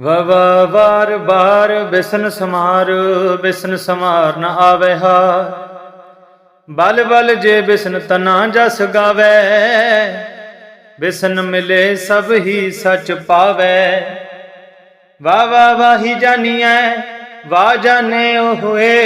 ਵਵ ਵਾਰ ਬਾਰ ਬਿਸਨ ਸਮਾਰ ਬਿਸਨ ਸਮਾਰ ਨ ਆਵੇ ਹਾਰ। ਬਲ ਬਲ ਜੇ ਬਿਸਨ ਤਨਾ ਜਸ ਗਾਵੇ, ਬਿਸਨ ਮਿਲੇ ਸਭ ਹੀ ਸਚ ਪਾਵੇ। ਵਾ ਵਾ ਵਾਹੀ ਜਾਨੀਐ, ਵਾ ਜਾਣੇ ਉਹ ਹੋਏ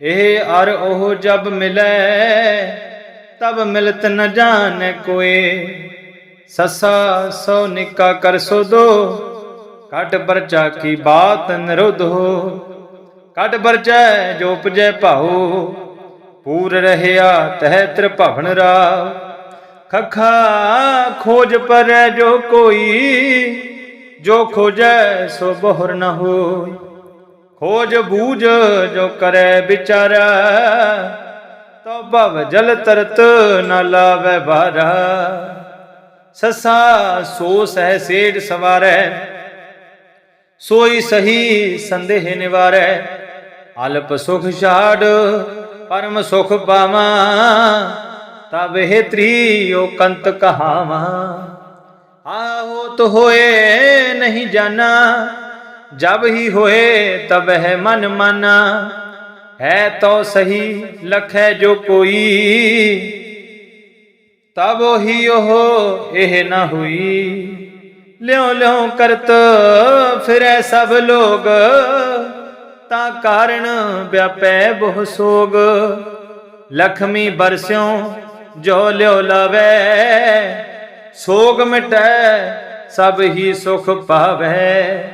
ਇਹ ਅਰ ਉਹ ਜਬ ਮਿਲੇ, ਤਬ ਮਿਲਤ ਨ ਜਾਣ ਕੋਏ। ਸਸਾ ਸੋ ਨਿਕਾ ਕਰ ਸੋ ਦੋ ਕਟ ਪਰਚਾ ਕੀ ਬਾਤ ਨਿਰੁੱਧ ਹੋ? ਕਟ ਪਰਚੈ ਜੋ ਉਪਜੈ ਭਾਉ, ਪੂਰ ਰਹਿਆ ਤਹਿ ਤ੍ਰਿਭਵਨ ਰਾਵ। ਖਖਾ ਖੋਜ ਪਰੈ ਜੋ ਕੋਈ, ਜੋ ਖੋਜੈ ਸੋ ਬਹੁਰ ਨ ਹੋਇ ਖੋਜ ਬੂਝ ਜੋ ਕਰੈ ਵਿਚਾਰਾ ਤੋ ਭਵ ਜਲ ਤਰਤ ਨ ਲਾਵੇ ਬਾਰਾ ਸਸਾ ਸੋ ਸਹਿ ਸੇੜ ਸਵਾਰੈ ਸੋਈ ਸਹੀ ਸੰਦੇਹ ਨਿਵਾਰੈ। ਅਲਪ ਸੁਖ ਛਾੜ, ਪਰਮ ਸੁਖ ਪਾਵਾਂ। ਤਬ ਇਹ ਤ੍ਰੀਓ ਕੰਤ ਕਹਾਵਾਂ। ਆਹੋ ਤੋ ਹੋਏ ਨਹੀਂ ਜਾਣਾ। ਜਬ ਹੀ ਹੋਏ ਤਬ ਹੈ ਮਨ ਮਾਨਾ। ਹੈ ਤੋ ਸਹੀ, ਲਖੈ ਜੋ ਕੋਈ। ਤਬ ਹੀ ਉਹ, ਇਹ ਨਾ ਹੋਈ। ਲਿਉ ਲਿਉ ਕਰਤ ਫਿਰੈ ਸਭ ਲੋਗ। ਤਾਂ ਕਾਰਣ ਵਿਆਪੈ ਬਹੁ ਸੋਗ। ਲਖਮੀ ਬਰਸਿਓ ਜੋ ਲਿਓ ਲਾਵੇ, ਸੋਗ ਮਿਟੈ ਸਭ ਹੀ ਸੁਖ ਪਾਵੈ।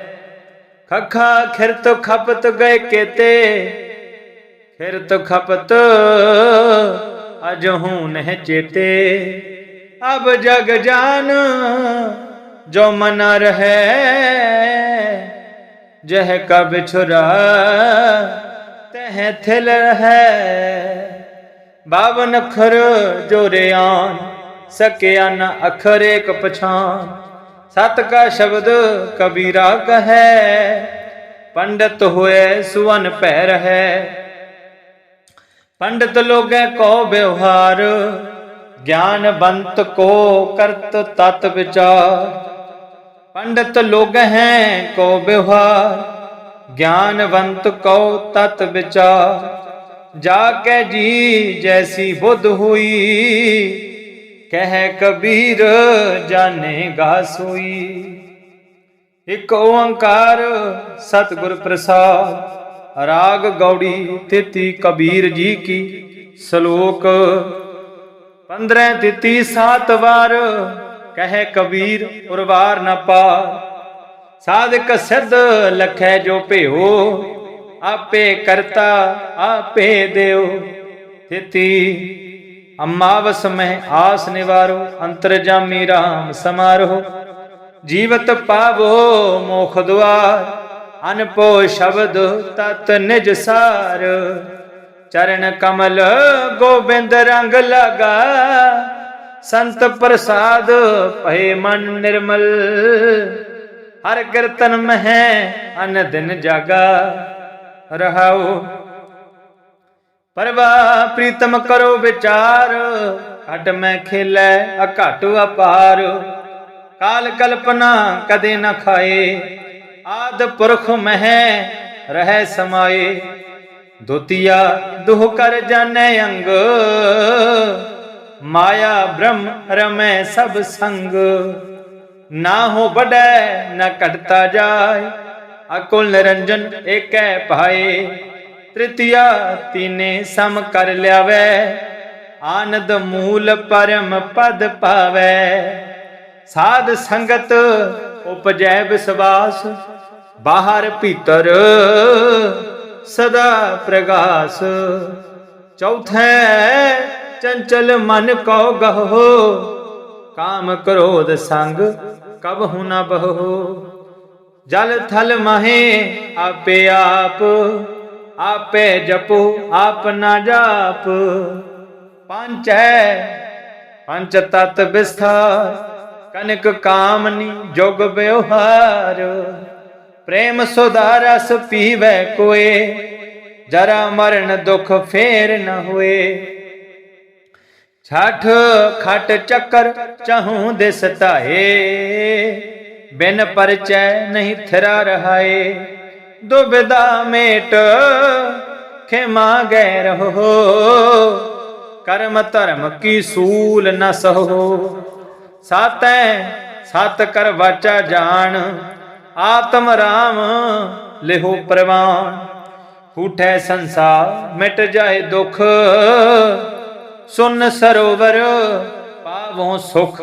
ਖਖਾ ਖਿਰਤ ਖਪਤ ਗਏ ਕੇਤੇ, ਖਿਰਤ ਖਪਤ ਅਜ ਹੂੰ ਨਹਿ ਚੇਤੇ। ਅਬ ਜਗ ਜਾਨ ਜੋ ਮਨ ਰਹੈ, ਜਹ ਕਬ ਛੁਰਾ, ਤਹ ਥਿਲ ਰਹੈ। ਬਾਵਨ ਅਖਰ ਜੋ ਰਿਆਨ ਸਕਿਆ ਨ ਅਖਰ ਏਕ ਪਛਾਨ। ਸਤ ਕਾ ਸ਼ਬਦ ਕਬੀਰਾ ਕਹੈ, ਪੰਡਤ ਹੋਏ ਸੁਵਨ ਭੈ ਰਹੈ। ਪੰਡਤ ਲੋਗੈ ਕੋ ਵਿਵਹਾਰ ਗਿਆਨਵੰਤ ਕੋ ਕਰਤ ਤਤ ਵਿਚਾਰ। ਪੰਡਤ ਲੋਗ ਹੈ ਕੋ ਵਿਵਹਾਰ, ਗਿਆਨਵੰਤ ਕੋ ਤਤ ਵਿਚਾਰ। ਜਾ ਕੇ ਜੀ ਜੈਸੀ ਬੁੱਧ ਹੋਈ, ਕਹਿ ਕਬੀਰ ਜਾਣੇਗਾ ਸੋਈ। ਇਕ ਓੰਕਾਰ ਸਤਿਗੁਰ ਪ੍ਰਸਾਦ, ਰਾਗ ਗੌੜੀ ਤਿਤੀ ਕਬੀਰ ਜੀ ਕੀ ਸ਼ਲੋਕ। 15 ਤਿਤੀ ਸਾਤ ਵਾਰ ਕਹੇ ਕਬੀਰ, ਉਰਵਾਰ ਨਾ ਪਾ ਸਾਧਕ ਸਿੱਧ ਲਖੈ ਜੋ ਭਿਓ, ਆਪੇ ਕਰਤਾ, ਆਪੇ ਦਿਓ। ਤਿਤੀ ਅਮਾਵਸ ਮਹਿ ਆਸ ਨਿਵਾਰੋ, ਅੰਤਰਜਾਮੀ RAM ਸਮਾਰੋ ਜੀਵਤ ਪਾਵੋ ਮੋਖ ਦੁਆਰ, ਅਨਪੋ ਸ਼ਬਦ ਤਤ ਨਿਜ ਸਾਰ। ਚਰਨ ਕਮਲ ਗੋਬਿੰਦ ਰੰਗ ਲਗਾ ਸੰਤ ਪ੍ਰਸਾਦ ਭਏ ਮਨ ਨਿਰਮਲ। ਹਰ ਕੀਰਤਨ ਮਹਿ ਅਨ ਦਿਨ ਜਾਗਾ। ਰਹਾਉ। ਪਰਵਾ ਪ੍ਰੀਤਮ ਕਰੋ ਵਿਚਾਰ। ਘਟ ਮੈਂ ਖੇਲੇ ਅਘਟ ਅਪਾਰ। ਕਾਲ ਕਲਪਨਾ ਕਦੇ ਨਾ ਖਾਏ। ਆਦ ਪੁਰਖ ਮਹਿ ਰਹਿ ਸਮਾਏ। ਦੁਤੀਆ ਦੁਹ ਕਰ ਜਾਣੈ ਅੰਗ। ਮਾਇਆ ਬ੍ਰਹਮ ਰਮੈ ਸਭ ਸੰਗ। ਨਾ ਹੋ ਬੜੈ ਨਾ ਘਟਤਾ ਜਾਏ। ਅਕੁਲ ਨਿਰੰਜਨ ਏਕੈ ਭਾਏ। ਤ੍ਰਿਤੀਆ ਤੀਨੇ ਸਮ ਕਰ ਲਿਆਵੈ। ਆਨੰਦ ਮੂਲ ਪਰਮ ਪਦ ਪਾਵੈ। ਸਾਧ ਸੰਗਤ ਉਪਜੈ ਵਿਸਵਾਸ। ਬਾਹਰ ਭੀਤਰ ਸਦਾ ਪ੍ਰਗਾਸ। ਚੌਥੈ ਚੰਚਲ ਮਨ ਕੋ ਗਹੋ। ਕਾਮ ਕ੍ਰੋਧ ਸੰਗ ਕਬ ਹੁ ਨ ਬਹੋ। ਜਲ ਥਲ ਮਹੇ ਆਪੇ ਆਪ, ਆਪੇ ਜਪੋ ਆਪ ਨਾ ਜਾਪ। ਹੈ, ਪੰਚ ਤਤ ਵਿਸਥਾਰ ਕਨਕ ਕਾਮਨੀ ਜੋਗ ਵਿਵਹਾਰ ਪ੍ਰੇਮ ਸੁਧਾ ਰਸ ਪੀਵੈ ਕੋਏ, ਜਰਾ ਮਰਨ ਦੁਖ ਫੇਰ ਨ ਹੋਏ। ਛਠ ਖਟ ਚੱਕਰ ਚਹੂੰ ਦਿਸ ਧਾਏ ਬਿਨ ਪਰਚੈ ਨਹੀਂ ਥਿਰਾ ਰਹਾਏ। ਦੁਬਿਦਾ ਮੇਟ ਖਿਮਾ ਗੈ ਰਹੋ ਕਰਮ ਧਰਮ ਕੀ ਸੂਲ ਨ ਸਹੋ। ਸਾਤੈ ਸਤ ਕਰ ਵਾਚਾ ਜਾਣ, ਆਤਮ ਰਾਮ ਲਿਹੋ ਪ੍ਰਵਾਨ। ਹੂਠੈ ਸੰਸਾਰ ਮਿਟ ਜਾਏ ਦੁਖ ਸੁਨ ਸਰੋਵਰ ਪਾਵੋ ਸੁਖ।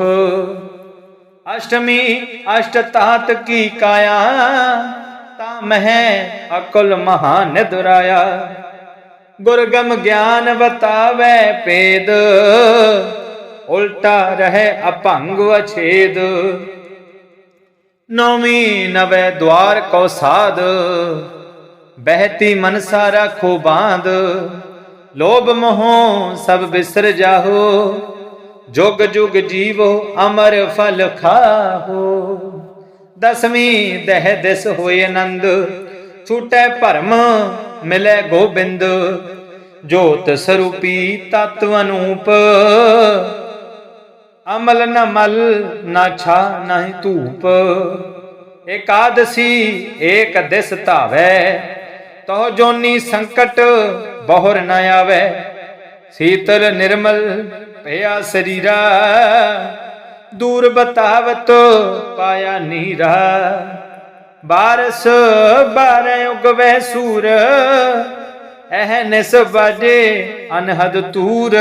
ਅਸ਼ਟਮੀ ਅਸ਼ਟ ਤਾਤ ਕੀ ਕਾਇਆ, ਤਾ ਮਹਿ ਅਕਲ ਮਹਾਨ ਦੁਰਾਇਆ ਗੁਰਗਮ ਗਿਆਨ ਬਤਾਵੇ ਪੇਦ ਉਲਟਾ ਰਹੇ ਅਭੰਗ ਅਛੇਦ। ਨੌਵੀਂ ਨਵੇਂ ਦਵਾਰ ਕੋ ਸਾਧ, ਬਹਿਤੀ ਮਨਸਾ ਰਾਖੋ ਬਾਂਧ। ਲੋਭ ਮੋਹ ਸਭ ਬਿਸਰ ਜਾਹੋ, ਜੁਗ ਜੁਗ ਜੀਵੋ, ਅਮਰ ਫਲ ਖਾਹੋ। ਦਸਵੀਂ ਦਹ ਦਿਸ ਹੋਏ ਆਨੰਦ, ਛੂਟੈ ਭਰਮ ਮਿਲੇ ਗੋਬਿੰਦ। ਜੋਤ ਸਰੂਪੀ ਤਤਵ ਅਨੂਪ, ਅਮਲ ਨ ਮਲ ਨਾ ਛਾ ਨਹੀਂ ਧੂਪ। ਏਕਾਦਸੀ ਏਕ ਦਿਸ ਧਾਵੈ ਤੋ ਜੋਨੀ ਸੰਕਟ ਬਹੁਰ ਨ ਆਵੈ। ਸੀਤਲ ਨਿਰਮਲ ਭਇਆ ਸਰੀਰਾ। ਦੂਰ ਬਤਾਵਤ ਪਾਇਆ ਨੀਰਾ। ਬਾਰਸ ਬਾਰੇ ਉਗਵੇ ਸੂਰ। ਇਹ ਨਿਸ ਵਜੇ ਅਨਹਦ ਤੂਰ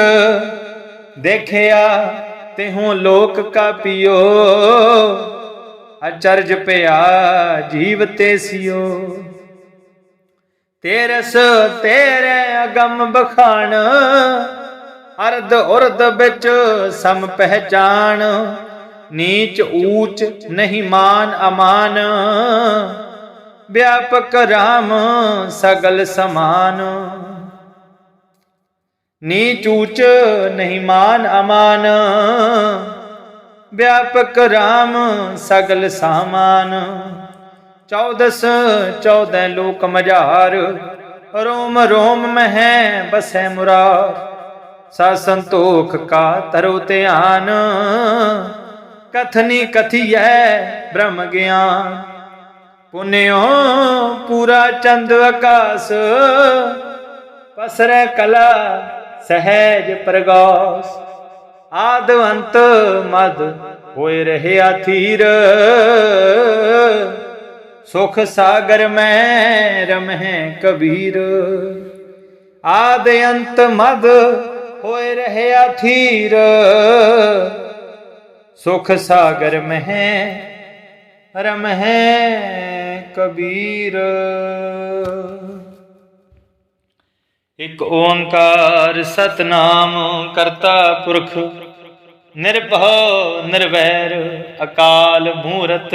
ਦੇਖਿਆ ਤੇ ਲੋਕ ਕਾ ਪਿਓ। ਅਚਰਜ ਪਿਆ ਜੀਵ ਤੇ ਸਿਓ। ਤੇਰਸ ਤੇਰੇ ਅਗਮ ਬਖਾਣ ਅਰਧ ਉਰਧ ਵਿੱਚ ਸਮ ਪਹਿਚਾਨ ਨੀਚ ਊਚ ਨਹੀਂ ਮਾਨ ਅਮਾਨ, ਵਿਆਪਕ RAM ਸਗਲ ਸਮਾਨ। ਨੀਚ ਊਚ ਨਹੀਂ ਮਾਨ ਅਮਾਨ, ਵਿਆਪਕ RAM ਸਗਲ ਸਮਾਨ। ਚੌਦਸ ਚੌਦੈ ਲੋਕ ਮਝਾਰ। ਰੋਮ ਰੋਮ ਮਹਿ ਬਸੈ ਮੁਰਾਰ। ਸਾ ਸੰਤੋਖ ਕਾ ਤਰੋ ਧਿਆਨ। ਕਥਨੀ ਕਥੀਐ ਬ੍ਰਹਮ ਗਿਆਨ। ਪੁਨਿਓ ਪੂਰਾ ਚੰਦ ਆਕਾਸ। ਪਸਰੈ ਕਲਾ ਸਹਿਜ ਪ੍ਰਗਾਸ। ਆਦ ਅੰਤ ਮਦ ਹੋਏ ਰਹਿਆ ਥੀਰ। ਸੁਖ ਸਾਗਰ ਮੈਂ ਰਮਹਿ ਕਬੀਰ। ਆਦ ਅੰਤ ਮਦ ਹੋਏ ਰਹਿਆ ਥੀਰ। ਸੁਖ ਸਾਗਰ ਮਹਿ ਰਮਹਿ ਕਬੀਰ। ਇਕ ਓੰਕਾਰ ਸਤਨਾਮ ਕਰਤਾ ਪੁਰਖ, ਨਿਰਭਉ ਨਿਰਵੈਰ ਅਕਾਲ ਮੂਰਤ।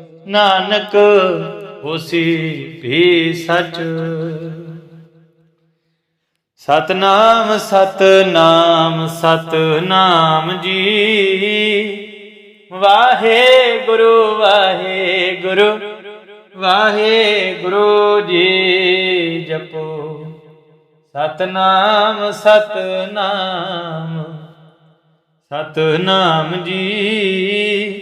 ਨਾਨਕ ਹੋਸੀ ਵੀ ਸਚ। ਸਤਨਾਮ ਸਤਨਾਮ ਸਤਨਾਮ ਜੀ। ਵਾਹਿਗੁਰੂ ਵਾਹਿਗੁਰੂ ਵਾਹਿਗੁਰੂ ਜੀ ਜਪੋ। ਸਤਨਾਮ ਸਤਨਾਮ ਸਤਨਾਮ ਜੀ।